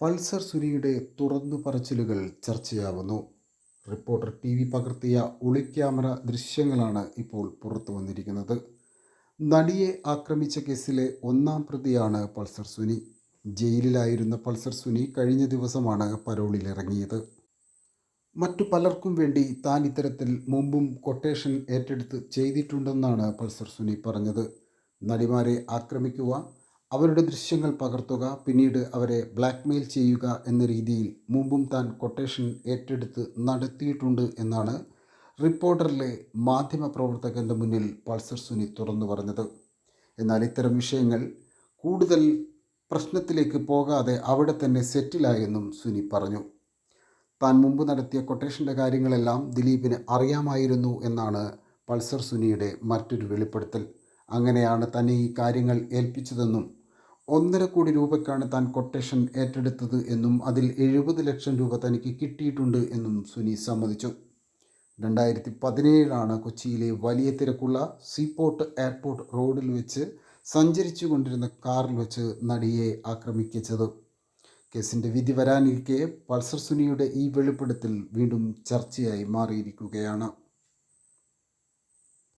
Pulsar സുനിയുടെ തുറന്നു പറച്ചിലുകൾ ചർച്ചയാവുന്നു. റിപ്പോർട്ടർ ടി വി പകർത്തിയ ഒളിക്യാമറ ദൃശ്യങ്ങളാണ് ഇപ്പോൾ പുറത്തു വന്നിരിക്കുന്നത്. നടിയെ ആക്രമിച്ച കേസിലെ ഒന്നാം പ്രതിയാണ് പൾസർ സുനി. ജയിലിലായിരുന്ന പൾസർ സുനി കഴിഞ്ഞ ദിവസമാണ് പരോളിലിറങ്ങിയത്. മറ്റു പലർക്കും വേണ്ടി താൻ ഇത്തരത്തിൽ മുമ്പും കൊട്ടേഷൻ ഏറ്റെടുത്ത് ചെയ്തിട്ടുണ്ടെന്നാണ് പൾസർ സുനി പറഞ്ഞത്. നടിമാരെ ആക്രമിക്കുക അവരുടെ ദൃശ്യങ്ങൾ പകർത്തുക പിന്നീട് അവരെ ബ്ലാക്ക്മെയിൽ ചെയ്യുക എന്ന രീതിയിൽ മുമ്പും താൻ കൊട്ടേഷൻ ഏറ്റെടുത്ത് നടത്തിയിട്ടുണ്ട് എന്നാണ് റിപ്പോർട്ടറിലെ മാധ്യമപ്രവർത്തകന്റെ മുന്നിൽ പൾസർ സുനി തുറന്നു പറഞ്ഞത്. എന്നാൽ ഇത്തരം വിഷയങ്ങൾ കൂടുതൽ പ്രശ്നത്തിലേക്ക് പോകാതെ അവിടെ തന്നെ സെറ്റിലായെന്നും സുനി പറഞ്ഞു. താൻ മുമ്പ് നടത്തിയ കൊട്ടേഷന്റെ കാര്യങ്ങളെല്ലാം ദിലീപിന് അറിയാമായിരുന്നു എന്നാണ് പൾസർ സുനിയുടെ മറ്റൊരു വെളിപ്പെടുത്തൽ. അങ്ങനെയാണ് തന്നെ ഈ കാര്യങ്ങൾ ഏൽപ്പിച്ചതെന്നും ഒന്നര കോടി രൂപയ്ക്കാണ് താൻ കൊട്ടേഷൻ ഏറ്റെടുത്തത് എന്നും അതിൽ എഴുപത് ലക്ഷം രൂപ തനിക്ക് കിട്ടിയിട്ടുണ്ട് എന്നും സുനി സമ്മതിച്ചു. രണ്ടായിരത്തി പതിനേഴിലാണ് കൊച്ചിയിലെ വലിയ തിരക്കുള്ള സീപോർട്ട് എയർപോർട്ട് റോഡിൽ വെച്ച് സഞ്ചരിച്ചു കൊണ്ടിരുന്ന കാറിൽ വെച്ച് നടിയെ ആക്രമിക്കിച്ചത് കേസിന്റെ വിധി വരാനിരിക്കെ പൾസർ സുനിയുടെ ഈ വെളിപ്പെടുത്തൽ വീണ്ടും ചർച്ചയായി മാറിയിരിക്കുകയാണ്.